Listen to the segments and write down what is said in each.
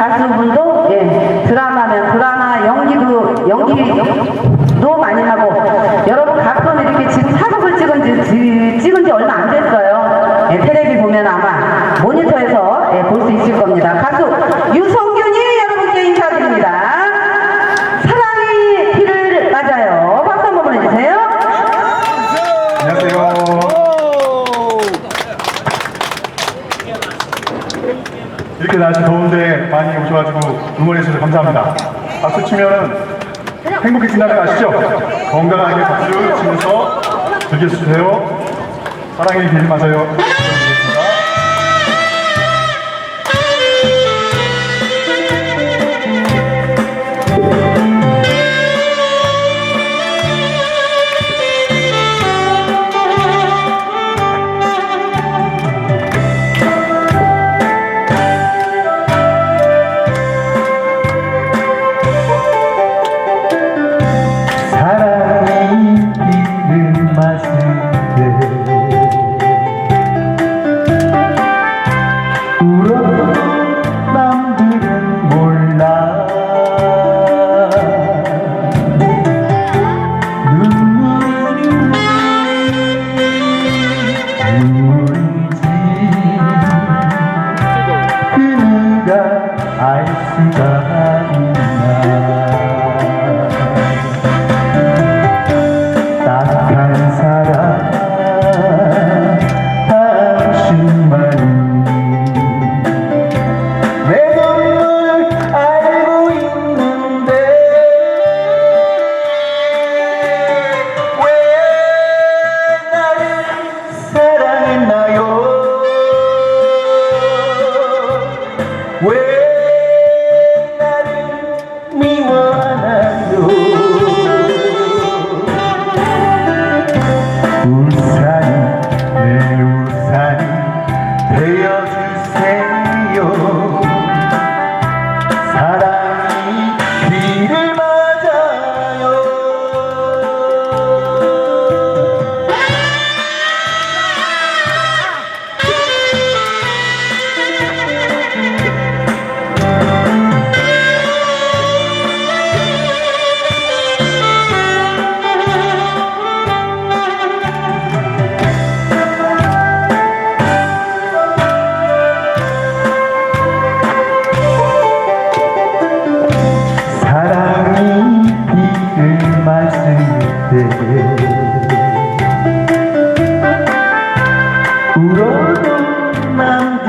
가수 분도 예, 드라마면 드라마 연기도 연기도 많이 하고 여러분 가끔 이렇게 지금 사극을 찍은 지, 지- 찍은 지 얼마 안 됐어요. 예, 텔레비 보면 아마 모니터에서 예, 볼수 있을 겁니다. 가수 유성균이 여러분께 인사드립니다. 사랑이 비를 맞아요. 박수 한번 보내주세요. 안녕하세요. 이렇게 날씨 더운데 많이 오셔가지고 응원해 주셔서 감사합니다. 박수 치면 행복해진다는 거 아시죠? 건강하게 박수 치면서 즐겨주세요. 사랑의 길 맞아요. 누가 알수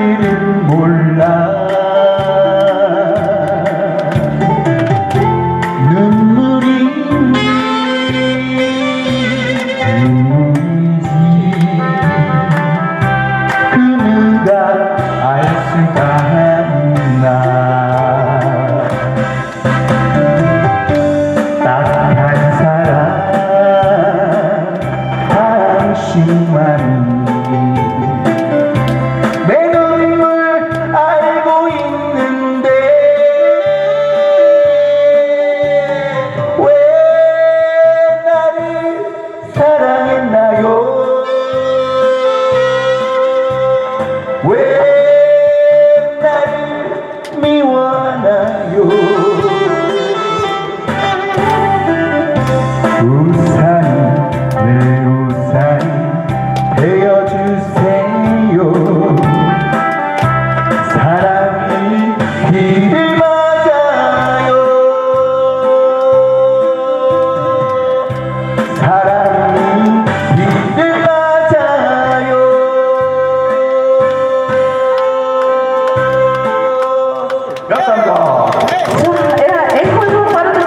줄은 몰라. 눈물이 눈물이지 그 누가 알 수가 없나. 따뜻한 사랑 당신만